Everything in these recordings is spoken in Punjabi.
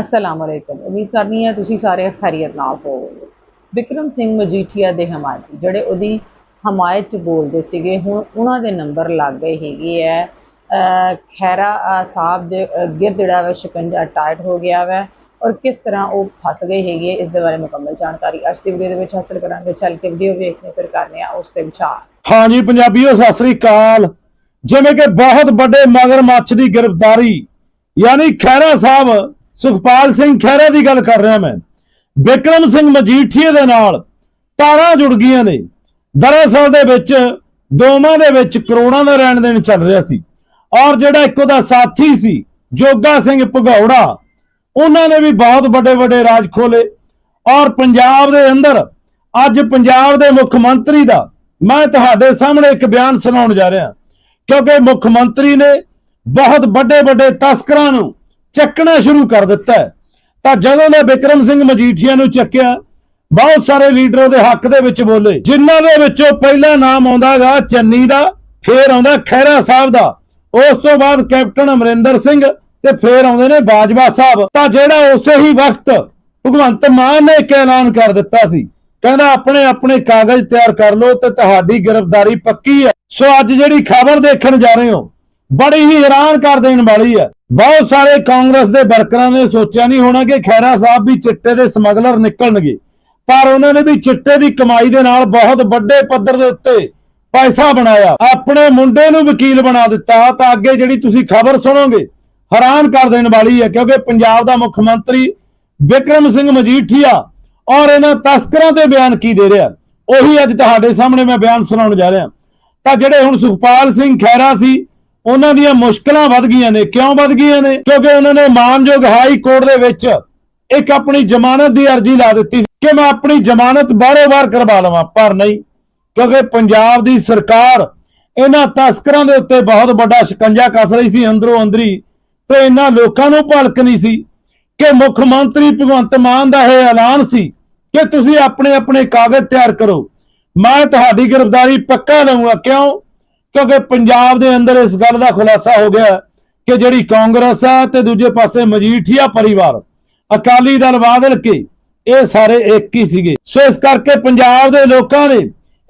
ਅਸਲਾਮ ਅਲੈਕਮ ਉਮੀਦ ਕਰਨੀ ਹੈ ਤੁਸੀਂ ਸਾਰੇ ਖੈਰੀਅਤ ਨਾਲ ਹੋਵੋਗੇ ਵਿਕਰਮ ਸਿੰਘ ਮਜੀਠੀਆ ਦੇ ਹਮਾਇਤੀ ਜਿਹੜੇ ਉਹਦੀ ਹਮਾਇਤ ਚ ਬੋਲਦੇ ਸੀਗੇ ਹੁਣ ਉਹਨਾਂ ਦੇ ਨੰਬਰ ਲੱਗ ਗਏ ਹੈਗੇ ਹੈ ਖੈਰਾ ਸਾਹਿਬ ਦੇ ਅਹ ਜਿਹੜਾ ਵਾ ਸ਼ਿਕੰਜਾ ਟਾਈਟ ਹੋ ਗਿਆ ਵਾ ਔਰ ਕਿਸ ਤਰ੍ਹਾਂ ਉਹ ਫਸ ਗਏ ਹੈਗੇ ਇਸ ਦੇ ਬਾਰੇ ਮੁਕੰਮਲ ਜਾਣਕਾਰੀ ਅੱਜ ਦੀ ਵੀਡੀਓ ਦੇ ਵਿੱਚ ਹਾਸਲ ਕਰਾਂਗੇ ਚੱਲ ਕੇ ਵੀਡੀਓ ਵੇਖਨੇ ਫਿਰ ਕਰਨੇ ਆ ਉਸ ਤੇ ਵਿਚਾਰ ਹਾਂਜੀ ਪੰਜਾਬੀਓ ਸਤਿ ਸ੍ਰੀ ਅਕਾਲ ਜਿਵੇਂ ਕਿ ਬਹੁਤ ਵੱਡੇ ਮਗਰਮੱਛ ਦੀ ਗ੍ਰਿਫਤਾਰੀ ਯਾਨੀ ਖਹਿਰਾ ਸਾਹਿਬ ਸੁਖਪਾਲ ਸਿੰਘ ਖਹਿਰਾ ਦੀ ਗੱਲ ਕਰ ਰਿਹਾ ਮੈਂ। ਵਿਕਰਮ ਸਿੰਘ ਮਜੀਠੀਏ ਦੇ ਨਾਲ ਤਾਰਾਂ ਜੁੜ ਗਈਆਂ ਨੇ। ਦਰਅਸਲ ਦੇ ਵਿੱਚ ਦੋਵਾਂ ਦੇ ਵਿੱਚ ਕਰੋੜਾਂ ਦਾ ਰਹਿਣ ਦੇਣ ਚੱਲ ਰਿਹਾ ਸੀ। ਔਰ ਜਿਹੜਾ ਇੱਕ ਉਹਦਾ ਸਾਥੀ ਸੀ, ਜੋਗਾ ਸਿੰਘ ਭਗੌੜਾ, ਉਹਨਾਂ ਨੇ ਵੀ ਬਹੁਤ ਵੱਡੇ ਵੱਡੇ ਰਾਜ ਖੋਲੇ ਔਰ ਪੰਜਾਬ ਦੇ ਅੰਦਰ ਅੱਜ ਪੰਜਾਬ ਦੇ ਮੁੱਖ ਮੰਤਰੀ ਦਾ ਮੈਂ ਤੁਹਾਡੇ ਸਾਹਮਣੇ ਇੱਕ ਬਿਆਨ ਸੁਣਾਉਣ ਜਾ ਰਿਹਾ। ਕਿਉਂਕਿ ਮੁੱਖ ਮੰਤਰੀ ਨੇ ਬਹੁਤ ਵੱਡੇ ਵੱਡੇ ਤਸਕਰਾਂ ਨੂੰ ਚੱਕਣਾ ਸ਼ੁਰੂ ਕਰ ਦਿੱਤਾ ਹੈ। ਤਾਂ ਜਦੋਂ ਨੇ ਵਿਕਰਮ ਸਿੰਘ ਮਜੀਠੀਆ ਨੂੰ ਚੱਕਿਆ, ਬਹੁਤ ਸਾਰੇ ਲੀਡਰ ਉਹਦੇ ਹੱਕ ਦੇ ਵਿੱਚ ਬੋਲੇ। ਜਿਨ੍ਹਾਂ ਦੇ ਵਿੱਚੋਂ ਪਹਿਲਾ ਨਾਮ ਆਉਂਦਾਗਾ ਚੰਨੀ ਦਾ, ਫੇਰ ਆਉਂਦਾ ਖਹਿਰਾ ਸਾਹਿਬ ਦਾ। ਉਸ ਤੋਂ ਬਾਅਦ ਕੈਪਟਨ ਅਮਰਿੰਦਰ ਸਿੰਘ ਤੇ ਫੇਰ ਆਉਂਦੇ ਨੇ ਬਾਜਵਾ ਸਾਹਿਬ। ਤਾਂ ਜਿਹੜਾ ਉਸੇ ਹੀ ਵਕਤ ਭਗਵੰਤ ਮਾਨ ਨੇ ਇੱਕ ਐਲਾਨ ਕਰ ਦਿੱਤਾ ਸੀ। ਕਹਿੰਦਾ, ਆਪਣੇ ਆਪਣੇ ਕਾਗਜ਼ ਤਿਆਰ ਕਰ ਲਓ ਤੇ ਤੁਹਾਡੀ ਗ੍ਰਿਫਤਾਰੀ ਪੱਕੀ ਹੈ। ਸੋ ਅੱਜ ਜਿਹੜੀ ਖਬਰ ਦੇਖਣ ਜਾ ਰਹੇ ਹੋ, ਬੜੀ ਹੀ ਹੈਰਾਨ ਕਰ ਦੇਣ ਵਾਲੀ ਹੈ। ਬਹੁਤ ਸਾਰੇ ਕਾਂਗਰਸ ਦੇ ਵਰਕਰਾਂ ਨੇ ਸੋਚਿਆ ਨਹੀਂ ਹੋਣਾ ਕਿ ਖੈਰਾ ਸਾਹਿਬ ਵੀ ਚਿੱਟੇ ਦੇ ਸਮਗਲਰ ਨਿਕਲਣਗੇ। ਪਰ ਉਹਨਾਂ ਨੇ ਵੀ ਚਿੱਟੇ ਦੀ ਕਮਾਈ ਦੇ ਨਾਲ ਬਹੁਤ ਵੱਡੇ ਪੱਧਰ ਦੇ ਉੱਤੇ ਪੈਸਾ ਬਣਾਇਆ। ਆਪਣੇ ਮੁੰਡੇ ਨੂੰ ਵਕੀਲ ਬਣਾ ਦਿੱਤਾ ਤਾਂ ਅੱਗੇ ਜਿਹੜੀ ਤੁਸੀਂ ਖਬਰ ਸੁਣੋਗੇ, ਹੈਰਾਨ ਕਰ ਦੇਣ ਵਾਲੀ ਹੈ ਕਿਉਂਕਿ ਪੰਜਾਬ ਦਾ ਮੁੱਖ ਮੰਤਰੀ ਵਿਕਰਮ ਸਿੰਘ ਮਜੀਠੀਆ ਔਰ ਇਹਨਾਂ ਤਸਕਰਾਂ ਦੇ ਬਿਆਨ ਕੀ ਦੇ ਰਿਹਾ? ਉਹੀ ਅੱਜ ਤੁਹਾਡੇ ਸਾਹਮਣੇ ਮੈਂ ਬਿਆਨ ਸੁਣਾਉਣ ਜਾ ਰਿਹਾ। ਤਾਂ ਜਿਹੜੇ ਹੁਣ ਸੁਖਪਾਲ ਸਿੰਘ ਖਹਿਰਾ ਸੀ ਉਹਨਾਂ ਦੀਆਂ ਮੁਸ਼ਕਲਾਂ ਵੱਧ ਗਈਆਂ ਨੇ, ਕਿਉਂ ਵੱਧ ਗਈਆਂ ਨੇ? ਕਿਉਂਕਿ ਉਹਨਾਂ ਨੇ ਮਾਨਯੋਗ ਹਾਈ ਕੋਰਟ ਦੇ ਵਿੱਚ ਇੱਕ ਆਪਣੀ ਜ਼ਮਾਨਤ ਦੀ ਅਰਜ਼ੀ ਲਾ ਦਿੱਤੀ ਕਿ ਮੈਂ ਆਪਣੀ ਜ਼ਮਾਨਤ ਬਾਰੋ-ਬਾਰ ਕਰਵਾ ਲਵਾਂ, ਪਰ ਨਹੀਂ, ਕਿਉਂਕਿ ਪੰਜਾਬ ਦੀ ਸਰਕਾਰ ਇਹਨਾਂ ਤਸਕਰਾਂ ਦੇ ਉੱਤੇ ਬਹੁਤ ਵੱਡਾ ਸ਼ਿਕੰਜਾ ਕੱਸ ਰਹੀ ਸੀ, ਅੰਦਰੋਂ ਅੰਦਰੀ, ਤੇ ਇਹਨਾਂ ਲੋਕਾਂ ਨੂੰ ਭਲਕ ਨਹੀਂ ਸੀ ਕਿ ਮੁੱਖ ਮੰਤਰੀ ਭਗਵੰਤ ਮਾਨ ਦਾ ਇਹ ਐਲਾਨ ਸੀ ਕਿ ਤੁਸੀਂ ਆਪਣੇ ਆਪਣੇ ਕਾਗਜ਼ ਤਿਆਰ ਕਰੋ। ਮੈਂ ਤੁਹਾਡੀ ਗ੍ਰਿਫਤਾਰੀ ਪੱਕਾ ਲਵਾਂਗਾ ਕਿਉਂ? ਕਿਉਂਕਿ ਪੰਜਾਬ ਦੇ ਅੰਦਰ ਇਸ ਗੱਲ ਦਾ ਖੁਲਾਸਾ ਹੋ ਗਿਆ ਕਿ ਜਿਹੜੀ ਕਾਂਗਰਸ ਹੈ ਤੇ ਦੂਜੇ ਪਾਸੇ ਮਜੀਠੀਆ ਪਰਿਵਾਰ, ਅਕਾਲੀ ਦਲ ਬਾਦਲ ਕੇ, ਇਹ ਸਾਰੇ ਇੱਕ ਹੀ ਸੀਗੇ। ਸੋ ਇਸ ਕਰਕੇ ਪੰਜਾਬ ਦੇ ਲੋਕਾਂ ਨੇ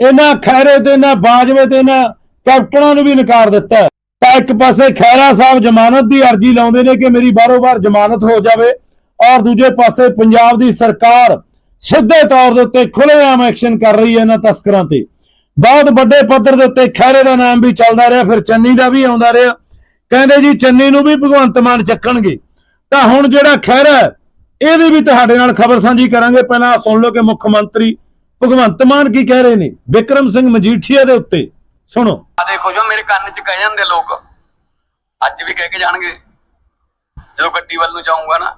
ਇਹਨਾਂ ਖੈਰੇ ਤੇ, ਇਹਨਾਂ ਬਾਜਵੇ ਤੇ, ਇਹਨਾਂ ਕੈਪਟਨਾਂ ਨੂੰ ਵੀ ਨਕਾਰ ਦਿੱਤਾ। ਤਾਂ ਇੱਕ ਪਾਸੇ ਖੈਰਾ ਸਾਹਿਬ ਜ਼ਮਾਨਤ ਦੀ ਅਰਜ਼ੀ ਲਾਉਂਦੇ ਨੇ ਕਿ ਮੇਰੀ ਬਾਰੋ-ਬਾਰ ਜ਼ਮਾਨਤ ਹੋ ਜਾਵੇ ਔਰ ਦੂਜੇ ਪਾਸੇ ਪੰਜਾਬ ਦੀ ਸਰਕਾਰ ਸਿੱਧੇ ਤੌਰ ਦੇ ਉੱਤੇ ਖੁੱਲ੍ਹੇਆਮ ਐਕਸ਼ਨ ਕਰ ਰਹੀ ਹੈ ਇਹਨਾਂ ਤਸਕਰਾਂ ਤੇ। ਬਹੁਤ ਵੱਡੇ ਪੱਧਰ ਦੇ ਉੱਤੇ ਖੈਰੇ ਦਾ ਨਾਮ ਵੀ ਚੱਲਦਾ ਰਿਹਾ, ਫਿਰ ਚੰਨੀ ਦਾ ਵੀ ਆਉਂਦਾ ਰਿਹਾ। ਕਹਿੰਦੇ ਜੀ, ਚੰਨੀ ਨੂੰ ਵੀ ਭਗਵੰਤ ਮਾਨ ਚੱਕਣਗੇ। ਤਾਂ ਹੁਣ ਜਿਹੜਾ ਖੈਰਾ ਇਹਦੀ ਵੀ ਤੁਹਾਡੇ ਨਾਲ ਖਬਰ ਸਾਂਝੀ ਕਰਾਂਗੇ। ਪਹਿਲਾਂ ਸੁਣ ਲਓ ਕਿ ਮੁੱਖ ਮੰਤਰੀ ਭਗਵੰਤ ਮਾਨ ਕੀ ਕਹਿ ਰਹੇ ਨੇ। ਵਿਕਰਮ ਸਿੰਘ ਮਜੀਠੀਆ ਦੇ ਉੱਤੇ। ਸੁਣੋ। ਆ ਦੇਖੋ ਜੋ ਮੇਰੇ ਕੰਨ 'ਚ ਕਹਿ ਜਾਂਦੇ ਲੋਕ। ਅੱਜ ਵੀ ਕਹਿ ਕੇ ਜਾਣਗੇ। ਜਦੋਂ ਗੱਡੀ ਵੱਲ ਨੂੰ ਜਾਊਂਗਾ ਨਾ,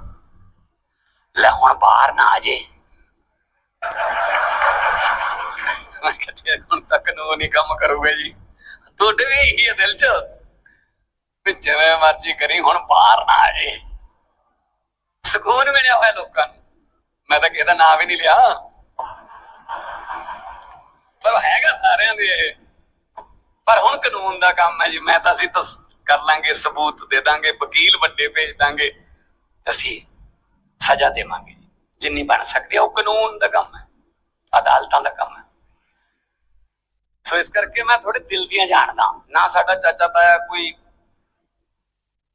ਲੈ ਹੁਣ ਬਾਹਰ ਨਾ ਆ ਜੇ। ਮੈਂ ਹੁਣ ਤੱਕ ਨੂੰ ਨਹੀਂ ਕੰਮ ਕਰੂਗਾ ਜੀ। ਤੁਹਾਡੇ ਵੀ ਇਹੀ ਹੈ ਦਿਲ 'ਚ ਵੀ ਜਿਵੇਂ ਮਰਜ਼ੀ ਕਰੀ, ਹੁਣ ਬਾਹਰ ਨਾ ਆ ਸਕੂਨ ਮਿਲਿਆ ਹੋਇਆ ਲੋਕਾਂ ਨੂੰ। ਮੈਂ ਤਾਂ ਕਿਹਦਾ ਨਾਂ ਵੀ ਨਹੀਂ ਲਿਆ। ਪਰ ਹੈਗਾ ਸਾਰਿਆਂ ਦੇ ਇਹ। ਪਰ ਹੁਣ ਕਾਨੂੰਨ ਦਾ ਕੰਮ ਹੈ ਜੀ, ਮੈਂ ਤਾਂ ਅਸੀਂ ਤਾਂ ਕਰ ਲਾਂਗੇ, ਸਬੂਤ ਦੇ ਦਾਂਗੇ, ਵਕੀਲ ਵੱਡੇ ਭੇਜ ਦਾਂਗੇ। ਅਸੀਂ ਸਜ਼ਾ ਦੇਵਾਂਗੇ ਜਿੰਨੀ ਬਣ ਸਕਦੀ ਹੈ, ਉਹ ਕਾਨੂੰਨ ਦਾ ਕੰਮ ਹੈ, ਅਦਾਲਤਾਂ ਦਾ ਕੰਮ ਹੈ। ਸੋ ਇਸ ਕਰਕੇ ਮੈਂ ਥੋੜੇ ਦਿਲ ਦੀਆਂ ਜਾਣਦਾ। ਨਾ ਸਾਡਾ ਚਾਚਾ ਤਾਇਆ ਕੋਈ,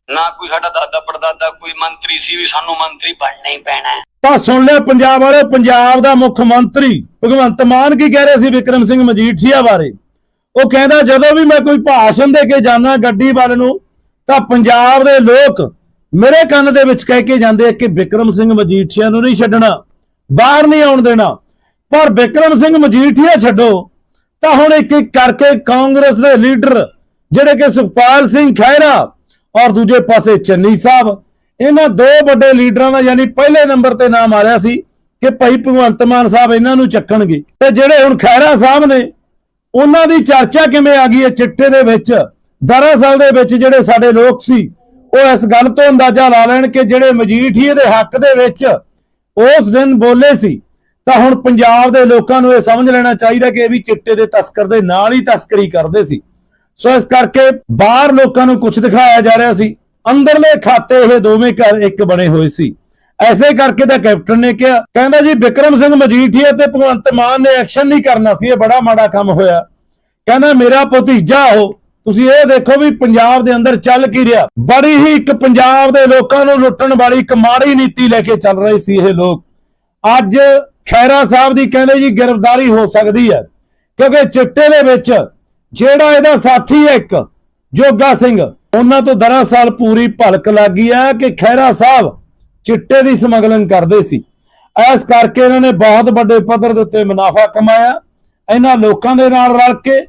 ਨਾ ਕੋਈ ਸਾਡਾ ਦਾਦਾ ਪੜਦਾਦਾ, ਕੋਈ ਮੰਤਰੀ ਸੀ ਵੀ ਸਾਨੂੰ ਮੰਤਰੀ ਬਣਨਾ ਹੀ ਪੈਣਾ ਤਾਂ ਸੁਣ ਲਿਆ ਪੰਜਾਬ ਵਾਲੇ, ਪੰਜਾਬ ਦਾ ਮੁੱਖ ਮੰਤਰੀ ਭਗਵੰਤ ਮਾਨ ਕੀ ਕਹਿ ਰਹੇ ਸੀ ਵਿਕਰਮ ਸਿੰਘ ਮਜੀਠੀਆ ਬਾਰੇ? ਉਹ ਕਹਿੰਦਾ, ਜਦੋਂ ਵੀ ਮੈਂ ਕੋਈ ਭਾਸ਼ਣ ਦੇ ਕੇ ਜਾਣਾ ਗੱਡੀ ਵੱਲ ਨੂੰ, ਤਾਂ ਪੰਜਾਬ ਦੇ ਲੋਕ ਮੇਰੇ ਕੰਨ ਦੇ ਵਿੱਚ ਕਹਿ ਕੇ ਜਾਂਦੇ ਕਿ ਵਿਕਰਮ ਸਿੰਘ ਮਜੀਠੀਆ ਨੂੰ ਨਹੀਂ ਛੱਡਣਾ, ਬਾਹਰ ਨਹੀਂ ਆਉਣ ਦੇਣਾ। ਪਰ ਵਿਕਰਮ ਸਿੰਘ ਮਜੀਠੀਆ ਛੱਡੋ। ਤਾਂ ਹੁਣ ਇੱਕ ਇੱਕ ਕਰਕੇ ਕਾਂਗਰਸ ਦੇ ਲੀਡਰ ਜਿਹੜੇ ਕਿ ਸੁਖਪਾਲ ਸਿੰਘ ਖਹਿਰਾ ਔਰ ਦੂਜੇ ਪਾਸੇ ਚੰਨੀ ਸਾਹਿਬ, ਇਹਨਾਂ ਦੋ ਵੱਡੇ ਲੀਡਰਾਂ ਦਾ ਯਾਨੀ ਪਹਿਲੇ ਨੰਬਰ ਤੇ ਨਾਮ ਆ ਰਿਹਾ ਸੀ ਕਿ ਭਾਈ ਭਗਵੰਤ ਮਾਨ ਸਾਹਿਬ ਇਹਨਾਂ ਨੂੰ ਚੱਕਣਗੇ। ਤੇ ਜਿਹੜੇ ਹੁਣ ਖਹਿਰਾ ਸਾਹਿਬ ਨੇ, ਉਹਨਾਂ ਦੀ ਚਰਚਾ ਕਿਵੇਂ ਆ ਗਈ ਹੈ ਚਿੱਟੇ ਦੇ ਵਿੱਚ? ਦਰਅਸਲ ਦੇ ਵਿੱਚ ਜਿਹੜੇ ਸਾਡੇ ਲੋਕ ਸੀ, ਉਹ ਇਸ ਗੱਲ ਤੋਂ ਅੰਦਾਜ਼ਾ ਲਾ ਲੈਣ ਕਿ ਜਿਹੜੇ ਮਜੀਠੀਏ ਦੇ ਹੱਕ ਦੇ ਵਿੱਚ ਉਸ ਦਿਨ ਬੋਲੇ ਸੀ ਤਾਂ ਹੁਣ ਪੰਜਾਬ ਦੇ ਲੋਕਾਂ ਨੂੰ ਇਹ ਸਮਝ ਲੈਣਾ ਚਾਹੀਦਾ ਕਿ ਇਹ ਵੀ ਚਿੱਟੇ ਦੇ ਤਸਕਰ ਦੇ ਨਾਲ ਹੀ ਤਸਕਰੀ ਕਰਦੇ ਸੀ। ਸੋ ਇਸ ਕਰਕੇ ਬਾਹਰ ਲੋਕਾਂ ਨੂੰ ਕੁਝ ਦਿਖਾਇਆ ਜਾ ਰਿਹਾ ਸੀ। ਅੰਦਰਲੇ ਖਾਤੇ ਇਹ ਦੋਵੇਂ ਘਰ ਇੱਕ ਬਣੇ ਹੋਏ ਸੀ। ਐਸੇ ਕਰਕੇ ਤਾਂ ਕੈਪਟਨ ਨੇ ਕਿਹਾ, ਕਹਿੰਦਾ ਜੀ, ਵਿਕਰਮ ਸਿੰਘ ਮਜੀਠੀਆ ਤੇ ਭਗਵੰਤ ਮਾਨ ਨੇ ਐਕਸ਼ਨ ਨਹੀਂ ਕਰਨਾ ਸੀ, ਇਹ ਬੜਾ ਮਾੜਾ ਕੰਮ ਹੋਇਆ। ਕਹਿੰਦਾ, ਮੇਰਾ ਭਤੀਜਾ ਹੋ, ਤੁਸੀਂ ਇਹ ਦੇਖੋ ਵੀ ਪੰਜਾਬ ਦੇ ਅੰਦਰ ਚੱਲ ਕੀ ਰਿਹਾ। ਬੜੀ ਹੀ ਇੱਕ ਪੰਜਾਬ ਦੇ ਲੋਕਾਂ ਨੂੰ ਲੁੱਟਣ ਵਾਲੀ ਇੱਕ ਮਾੜੀ ਨੀਤੀ ਲੈ ਕੇ ਚੱਲ ਰਹੇ ਸੀ ਇਹ ਲੋਕ। ਅੱਜ ਖੈਰਾ ਸਾਹਿਬ ਦੀ ਕਹਿੰਦੇ ਜੀ ਗ੍ਰਿਫਤਾਰੀ ਹੋ ਸਕਦੀ ਹੈ। ਕਿਉਂਕਿ ਚਿੱਟੇ ਦੇ ਵਿੱਚ ਜਿਹੜਾ ਇਹਦਾ ਸਾਥੀ ਹੈ ਇੱਕ, ਜੋਗਾ ਸਿੰਘ, ਉਹਨਾਂ ਤੋਂ ਦਰਅਸਲ ਪੂਰੀ ਭਲਕ ਲੱਗੀ ਹੈ ਕਿ ਖੈਰਾ ਸਾਹਿਬ ਚਿੱਟੇ ਦੀ ਸਮਗਲਿੰਗ ਕਰਦੇ ਸੀ। ਇਸ ਕਰਕੇ ਇਹਨਾਂ ਨੇ ਬਹੁਤ ਵੱਡੇ ਪੱਧਰ ਦੇ ਉੱਤੇ ਮੁਨਾਫਾ ਕਮਾਇਆ। ਇਹਨਾਂ ਲੋਕਾਂ ਦੇ ਨਾਲ ਰਲ ਕੇ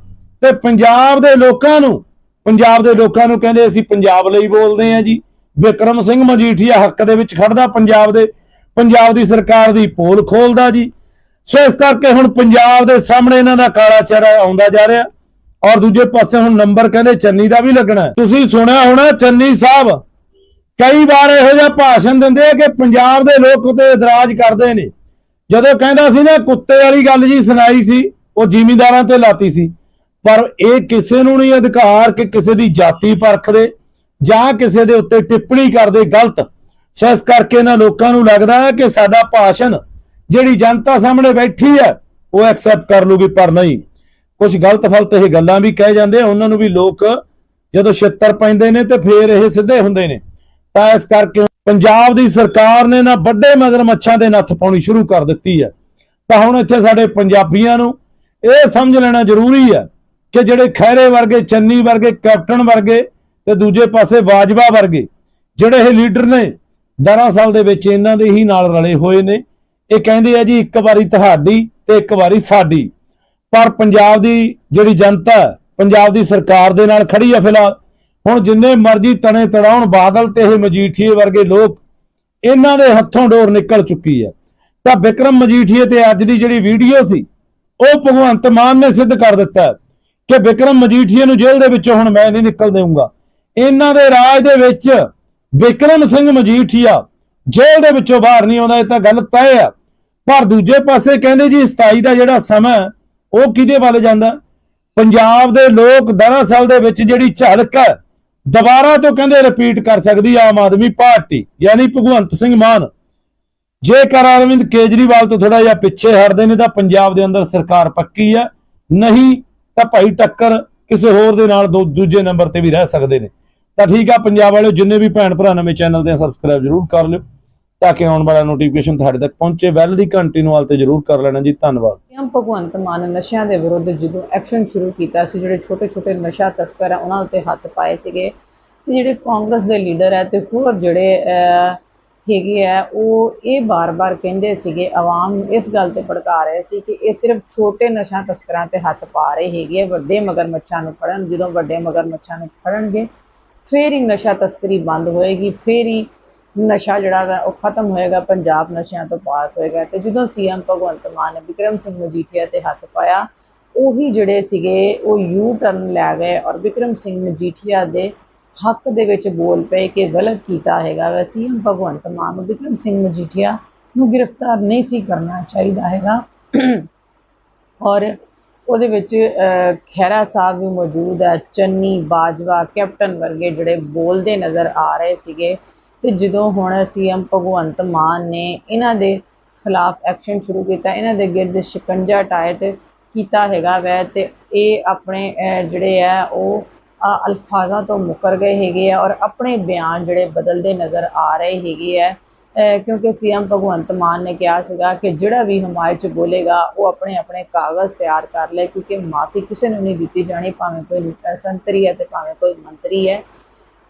ਤੇ ਪੰਜਾਬ ਦੇ ਲੋਕਾਂ ਨੂੰ, ਪੰਜਾਬ ਦੇ ਲੋਕਾਂ ਨੂੰ ਕਹਿੰਦੇ ਅਸੀਂ ਪੰਜਾਬ ਲਈ ਬੋਲਦੇ ਹਾਂ ਜੀ। ਵਿਕਰਮ ਸਿੰਘ ਮਜੀਠੀਆ ਹੱਕ ਦੇ ਵਿੱਚ ਖੜਦਾ ਪੰਜਾਬ ਦੇ। ਪੰਜਾਬ ਦੀ ਸਰਕਾਰ ਦੀ ਪੋਲ ਖੋਲਦਾ ਜੀ। ਸੋ ਇਸ ਕਰਕੇ ਹੁਣ ਪੰਜਾਬ ਦੇ ਸਾਹਮਣੇ ਇਹਨਾਂ ਦਾ ਕਾਲਾ ਚਿਹਰਾ ਆਉਂਦਾ ਜਾ ਰਿਹਾ। ਔਰ ਦੂਜੇ ਪਾਸੇ ਹੁਣ ਨੰਬਰ ਕਹਿੰਦੇ ਚੰਨੀ ਦਾ ਵੀ ਲੱਗਣਾ ਤੁਸੀਂ ਸੁਣਿਆ ਹੋਣਾ ਚੰਨੀ ਸਾਹਿਬ, ਕਈ ਵਾਰ ਇਹੋ ਜਿਹਾ ਭਾਸ਼ਣ ਦਿੰਦੇ ਆ ਕਿ ਪੰਜਾਬ ਦੇ ਲੋਕ ਤੇ ਇਤਰਾਜ਼ ਕਰਦੇ ਨੇ। ਜਦੋਂ ਕਹਿੰਦਾ ਸੀ ਨਾ, ਕੁੱਤੇ ਵਾਲੀ ਗੱਲ ਜੀ ਸੁਣਾਈ ਸੀ, ਉਹ ਜ਼ਿਮੀਂਦਾਰਾਂ ਤੇ ਲਾਤੀ ਸੀ। ਪਰ ਇਹ ਕਿਸੇ ਨੂੰ ਨਹੀਂ ਅਧਿਕਾਰ ਕਿ ਕਿਸੇ ਦੀ ਜਾਤੀ ਪਰਖਦੇ ਜਾਂ ਕਿਸੇ ਦੇ ਉੱਤੇ ਟਿੱਪਣੀ ਕਰਦੇ ਗਲਤ। ਸੋ ਇਸ ਕਰਕੇ ਇਹਨਾਂ ਲੋਕਾਂ ਨੂੰ ਲੱਗਦਾ ਹੈ ਕਿ ਸਾਡਾ ਭਾਸ਼ਣ ਜਿਹੜੀ ਜਨਤਾ ਸਾਹਮਣੇ ਬੈਠੀ ਹੈ, ਉਹ ਐਕਸੈਪਟ ਕਰ ਲੂਗੀ, ਪਰ ਨਹੀਂ। ਕੁਝ ਗਲਤ ਫਲਤ ਇਹ ਗੱਲਾਂ ਵੀ ਕਹਿ ਜਾਂਦੇ ਉਹਨਾਂ ਨੂੰ ਵੀ ਲੋਕ ਜਦੋਂ ਛਿੱਤਰ ਪੈਂਦੇ ਨੇ ਤੇ ਫੇਰ ਇਹ ਸਿੱਧੇ ਹੁੰਦੇ ਨੇ। ਤਾਂ ਇਸ ਕਰਕੇ ਪੰਜਾਬ ਦੀ ਸਰਕਾਰ ਨੇ ਨਾ ਵੱਡੇ ਮਗਰਮੱਛਾਂ ਦੇ ਨੱਥ ਪਾਉਣੀ ਸ਼ੁਰੂ ਕਰ ਦਿੱਤੀ ਹੈ। ਤਾਂ ਹੁਣ ਇੱਥੇ ਸਾਡੇ ਪੰਜਾਬੀਆਂ ਨੂੰ ਇਹ ਸਮਝ ਲੈਣਾ ਜ਼ਰੂਰੀ ਹੈ ਕਿ ਜਿਹੜੇ ਖੈਰੇ ਵਰਗੇ, ਚੰਨੀ ਵਰਗੇ, ਕੈਪਟਨ ਵਰਗੇ ਤੇ ਦੂਜੇ ਪਾਸੇ ਬਾਜਵਾ ਵਰਗੇ, ਜਿਹੜੇ ਇਹ ਲੀਡਰ ਨੇ ਦਰਅਸਲ ਦੇ ਵਿੱਚ ਇਹਨਾਂ ਦੇ ਹੀ ਨਾਲ ਰਲੇ ਹੋਏ ਨੇ। ਇਹ ਕਹਿੰਦੇ ਆ ਜੀ, ਇੱਕ ਵਾਰੀ ਤੁਹਾਡੀ ਤੇ ਇੱਕ ਵਾਰੀ ਸਾਡੀ। ਪਰ ਪੰਜਾਬ ਦੀ ਜਿਹੜੀ ਜਨਤਾ ਪੰਜਾਬ ਦੀ ਸਰਕਾਰ ਦੇ ਨਾਲ ਖੜੀ ਹੈ ਫਿਲਹਾਲ। ਹੁਣ ਜਿੰਨੇ ਮਰਜ਼ੀ ਤਣੇ ਤੜਾਉਣ, ਬਾਦਲ ਤੇ ਇਹ ਮਜੀਠੀਏ ਵਰਗੇ ਲੋਕ, ਇਹਨਾਂ ਦੇ ਹੱਥੋਂ ਡੋਰ ਨਿਕਲ ਚੁੱਕੀ ਹੈ ਤਾਂ ਵਿਕਰਮ ਮਜੀਠੀਏ ਤੇ ਅੱਜ ਦੀ ਜਿਹੜੀ ਵੀਡੀਓ ਸੀ, ਉਹ ਭਗਵੰਤ ਮਾਨ ਨੇ ਸਿੱਧ ਕਰ ਦਿੱਤਾ ਕਿ ਵਿਕਰਮ ਮਜੀਠੀਏ ਨੂੰ ਜੇਲ੍ਹ ਦੇ ਵਿੱਚੋਂ ਹੁਣ ਮੈਂ ਨਹੀਂ ਨਿਕਲ ਦੇਵਾਂਗਾ ਇਹਨਾਂ ਦੇ ਰਾਜ ਦੇ ਵਿੱਚ ਵਿਕਰਮ ਸਿੰਘ ਮਜੀਠੀਆ ਜੇਲ੍ਹ ਦੇ ਵਿੱਚੋਂ ਬਾਹਰ ਨਹੀਂ ਆਉਂਦਾ, ਇਹ ਤਾਂ ਗੱਲ ਤੈਅ ਆ। ਪਰ ਦੂਜੇ ਪਾਸੇ ਕਹਿੰਦੇ ਜੀ 27 ਦਾ ਜਿਹੜਾ ਸਮਾਂ ਉਹ ਕਿਹਦੇ ਵੱਲ ਜਾਂਦਾ? ਪੰਜਾਬ ਦੇ ਲੋਕ ਦਰਅਸਲ ਦੇ ਵਿੱਚ ਜਿਹੜੀ ਝਲਕ ਹੈ, ਦੁਬਾਰਾ ਤੋਂ ਕਹਿੰਦੇ ਰਿਪੀਟ ਕਰ ਸਕਦੀ ਆਮ ਆਦਮੀ ਪਾਰਟੀ, ਯਾਨੀ ਭਗਵੰਤ ਸਿੰਘ ਮਾਨ। ਜੇਕਰ ਅਰਵਿੰਦ ਕੇਜਰੀਵਾਲ ਤੋਂ ਥੋੜਾ ਜਿਹਾ ਪਿੱਛੇ ਹਟਦੇ ਨੇ, ਤਾਂ ਪੰਜਾਬ ਦੇ ਅੰਦਰ ਸਰਕਾਰ ਪੱਕੀ ਹੈ ਨਹੀਂ, ਤਾਂ ਭਾਈ ਟੱਕਰ ਕਿਸੇ ਹੋਰ ਦੇ ਨਾਲ ਦੋ- ਦੂਜੇ ਨੰਬਰ ਤੇ ਵੀ ਰਹਿ ਸਕਦੇ ਨੇ। ਤਾਂ ਠੀਕ ਆ ਪੰਜਾਬ ਵਾਲਿਓ ਜਿੰਨੇ ਵੀ ਭੈਣ ਭਰਾ ਨਵੇਂ ਚੈਨਲ ਤੇ ਸਬਸਕ੍ਰਾਈਬ ਜਰੂਰ ਕਰ ਲਿਓ ਤਾਂ ਕਿ ਆਉਣ ਵਾਲਾ ਨੋਟੀਫਿਕੇਸ਼ਨ ਤੁਹਾਡੇ ਤੱਕ ਪਹੁੰਚੇ। ਵੈਲ ਦੀ ਘੰਟੀ ਨੂੰ ਹਾਲ ਤੇ ਜਰੂਰ ਕਰ ਲੈਣਾ ਜੀ ਧੰਨਵਾਦ। ਸੀਐਮ ਭਗਵੰਤ ਮਾਨ ਨਸ਼ਿਆਂ ਦੇ ਵਿਰੁੱਧ ਜਦੋਂ ਐਕਸ਼ਨ ਸ਼ੁਰੂ ਕੀਤਾ ਸੀ ਜਿਹੜੇ ਛੋਟੇ ਛੋਟੇ ਨਸ਼ਾ ਤਸਕਰ ਆ ਉਹਨਾਂ ਉੱਤੇ ਹੱਥ ਪਾਏ ਸੀਗੇ। ਤੇ ਜਿਹੜੇ ਕਾਂਗਰਸ ਦੇ ਲੀਡਰ ਹੈ ਤੇ ਹੋਰ ਜਿਹੜੇ ਹੈਗੇ ਆ ਉਹ ਇਹ ਬਾਰ-ਬਾਰ ਕਹਿੰਦੇ ਸੀਗੇ ਆਵਾਮ ਨੂੰ ਇਸ ਗੱਲ ਤੇ ਭੜਕਾ ਰਹੇ ਸੀ ਕਿ ਇਹ ਸਿਰਫ ਛੋਟੇ ਨਸ਼ਾ ਤਸਕਰਾਂ ਤੇ ਹੱਥ ਪਾ ਰਹੇ ਹੈਗੇ ਆ, ਵੱਡੇ ਮਗਰਮੱਛਾਂ ਨੂੰ ਫੜਨ ਜਦੋਂ ਵੱਡੇ ਮਗਰਮੱਛਾਂ ਨੂੰ ਫੜਨਗੇ ਫੇਰ ਹੀ ਨਸ਼ਾ ਤਸਕਰੀ ਬੰਦ ਹੋਏਗੀ, ਫੇਰ ਹੀ ਨਸ਼ਾ ਜਿਹੜਾ ਵਾ ਉਹ ਖਤਮ ਹੋਏਗਾ, ਪੰਜਾਬ ਨਸ਼ਿਆਂ ਤੋਂ ਪਾਕ ਹੋਏਗਾ। ਤੇ ਜਦੋਂ ਸੀਐਮ ਭਗਵੰਤ ਮਾਨ ਨੇ ਵਿਕਰਮ ਸਿੰਘ ਮਜੀਠੀਆ ਤੇ ਹੱਥ ਪਾਇਆ, ਉਹੀ ਜਿਹੜੇ ਸੀਗੇ, ਉਹ ਯੂ ਟਰਨ ਲੈ ਗਏ ਔਰ ਵਿਕਰਮ ਸਿੰਘ ਮਜੀਠੀਆ ਦੇ ਹੱਕ ਦੇ ਵਿੱਚ ਬੋਲ ਪਏ ਕਿ ਗਲਤ ਕੀਤਾ ਹੈਗਾ ਵੈ। ਸੀਐਮ ਭਗਵੰਤ ਮਾਨ ਨੂੰ ਵਿਕਰਮ ਸਿੰਘ ਮਜੀਠੀਆ ਨੂੰ ਗ੍ਰਿਫਤਾਰ ਨਹੀਂ ਸੀ ਕਰਨਾ ਚਾਹੀਦਾ ਹੈਗਾ। ਔਰ ਉਹਦੇ ਵਿੱਚ ਖਹਿਰਾ ਸਾਹਿਬ ਵੀ ਮੌਜੂਦ ਹੈ, ਚੰਨੀ ਬਾਜਵਾ, ਕੈਪਟਨ ਵਰਗੇ ਜਿਹੜੇ ਬੋਲਦੇ ਨਜ਼ਰ ਆ ਰਹੇ ਸੀਗੇ। ਤੇ ਜਦੋਂ ਹੁਣ ਸੀਐਮ ਭਗਵੰਤ ਮਾਨ ਨੇ ਇਹਨਾਂ ਦੇ ਖਿਲਾਫ ਐਕਸ਼ਨ ਸ਼ੁਰੂ ਕੀਤਾ, ਇਹਨਾਂ ਦੇ ਗਿਰਦ ਸ਼ਿਕੰਜਾ ਟਾਏ ਤੇ ਕੀਤਾ ਹੈਗਾ ਵੈ ਤੇ ਇਹ ਆਪਣੇ ਜਿਹੜੇ ਆ, ਉਹ ਅਲਫਾਜ਼ਾਂ ਤੋਂ ਮੁਕਰ ਗਏ ਹੈਗੇ ਆ ਔਰ ਆਪਣੇ ਬਿਆਨ ਜਿਹੜੇ ਬਦਲਦੇ ਨਜ਼ਰ ਆ ਰਹੇ ਹੈਗੇ ਆ। ਕਿਉਂਕਿ ਸੀਐਮ ਭਗਵੰਤ ਮਾਨ ਨੇ ਕਿਹਾ ਸੀਗਾ ਕਿ ਜਿਹੜਾ ਵੀ ਹਮਾਇਤ 'ਚ ਬੋਲੇਗਾ, ਉਹ ਆਪਣੇ ਆਪਣੇ ਕਾਗਜ਼ ਤਿਆਰ ਕਰ ਲੈ, ਕਿਉਂਕਿ ਮਾਫੀ ਕਿਸੇ ਨੂੰ ਨਹੀਂ ਦਿੱਤੀ ਜਾਣੀ, ਭਾਵੇਂ ਕੋਈ ਸੰਤਰੀ ਹੈ ਤੇ ਭਾਵੇਂ ਕੋਈ ਮੰਤਰੀ ਹੈ।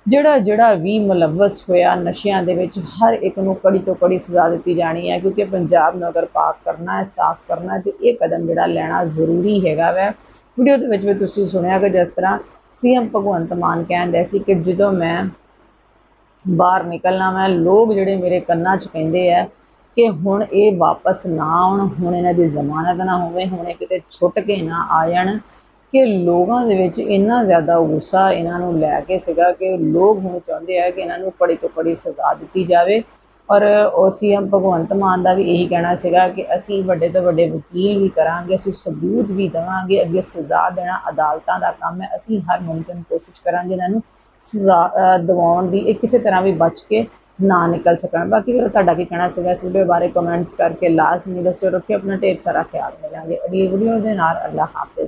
ਜਿਹੜਾ ਜਿਹੜਾ ਵੀ ਮੁਲਵਸ ਹੋਇਆ, ਨਸ਼ਿਆਂ ਦੇ ਵਿੱਚ ਹਰ ਇੱਕ ਨੂੰ ਕੜੀ ਤੋਂ ਕੜੀ ਸਜ਼ਾ ਦਿੱਤੀ ਜਾਣੀ ਹੈ, ਕਿਉਂਕਿ ਪੰਜਾਬ ਨੂੰ ਅਗਰ ਪਾਕ ਕਰਨਾ ਹੈ, ਸਾਫ਼ ਕਰਨਾ ਹੈ, ਤੇ ਇਹ ਕਦਮ ਜਿਹੜਾ ਲੈਣਾ ਜ਼ਰੂਰੀ ਹੈਗਾ ਵੈ। ਵੀਡੀਓ ਦੇ ਵਿੱਚ ਵੀ ਤੁਸੀਂ ਸੁਣਿਆ ਕਿ ਜਿਸ ਤਰ੍ਹਾਂ ਸੀਐਮ ਭਗਵੰਤ ਮਾਨ ਕਹਿੰਦੇ ਸੀ ਕਿ ਜਦੋਂ ਮੈਂ ਬਾਹਰ ਨਿਕਲਣਾ ਮੈਂ, ਲੋਕ ਜਿਹੜੇ ਮੇਰੇ ਕੰਨਾਂ 'ਚ ਕਹਿੰਦੇ ਆ ਕਿ ਹੁਣ ਇਹ ਵਾਪਸ ਨਾ ਆਉਣ, ਹੁਣ ਇਹਨਾਂ ਦੀ ਜ਼ਮਾਨਤ ਨਾ ਹੋਵੇ, ਹੁਣ ਇਹ ਕਿਤੇ ਛੁੱਟ ਕੇ ਨਾ ਆ ਜਾਣ ਕਿ ਲੋਕਾਂ ਦੇ ਵਿੱਚ ਇੰਨਾ ਜ਼ਿਆਦਾ ਗੁੱਸਾ ਇਹਨਾਂ ਨੂੰ ਲੈ ਕੇ ਸੀਗਾ ਕਿ ਲੋਕ ਹੁਣ ਚਾਹੁੰਦੇ ਆ ਕਿ ਇਹਨਾਂ ਨੂੰ ਕੜੀ ਤੋਂ ਕੜੀ ਸਜ਼ਾ ਦਿੱਤੀ ਜਾਵੇ। ਔਰ ਉਹ ਸੀਐਮ ਭਗਵੰਤ ਮਾਨ ਦਾ ਵੀ ਇਹੀ ਕਹਿਣਾ ਸੀਗਾ ਕਿ ਅਸੀਂ ਵੱਡੇ ਤੋਂ ਵੱਡੇ ਵਕੀਲ ਵੀ ਕਰਾਂਗੇ, ਅਸੀਂ ਸਬੂਤ ਵੀ ਦੇਵਾਂਗੇ, ਅੱਗੇ ਸਜ਼ਾ ਦੇਣਾ ਅਦਾਲਤਾਂ ਦਾ ਕੰਮ ਹੈ, ਅਸੀਂ ਹਰ ਮੁਮਕਿਨ ਕੋਸ਼ਿਸ਼ ਕਰਾਂਗੇ ਇਹਨਾਂ ਨੂੰ ਦਿਵਾਉਣ ਦੀ, ਇਹ ਕਿਸੇ ਤਰ੍ਹਾਂ ਵੀ ਬਚ ਕੇ ਨਾ ਨਿਕਲ ਸਕਣ। ਬਾਕੀ ਵੀਰੋ ਤੁਹਾਡਾ ਕੀ ਕਹਿਣਾ ਸੀਗਾ? ਇਸ ਵੀਡੀਓ ਬਾਰੇ ਕਮੈਂਟਸ ਕਰਕੇ ਲਾਜ਼ਮੀ ਦੱਸਿਓ, ਰੱਖਿਓ, ਆਪਣਾ ਢੇਰ ਸਾਰਾ ਖਿਆਲ ਮਿਲਾਂਗੇ ਅਗਲੀ ਵੀਡੀਓ ਦੇ ਨਾਲ ਅੱਲਾਹ ਹਾਫਿਜ਼।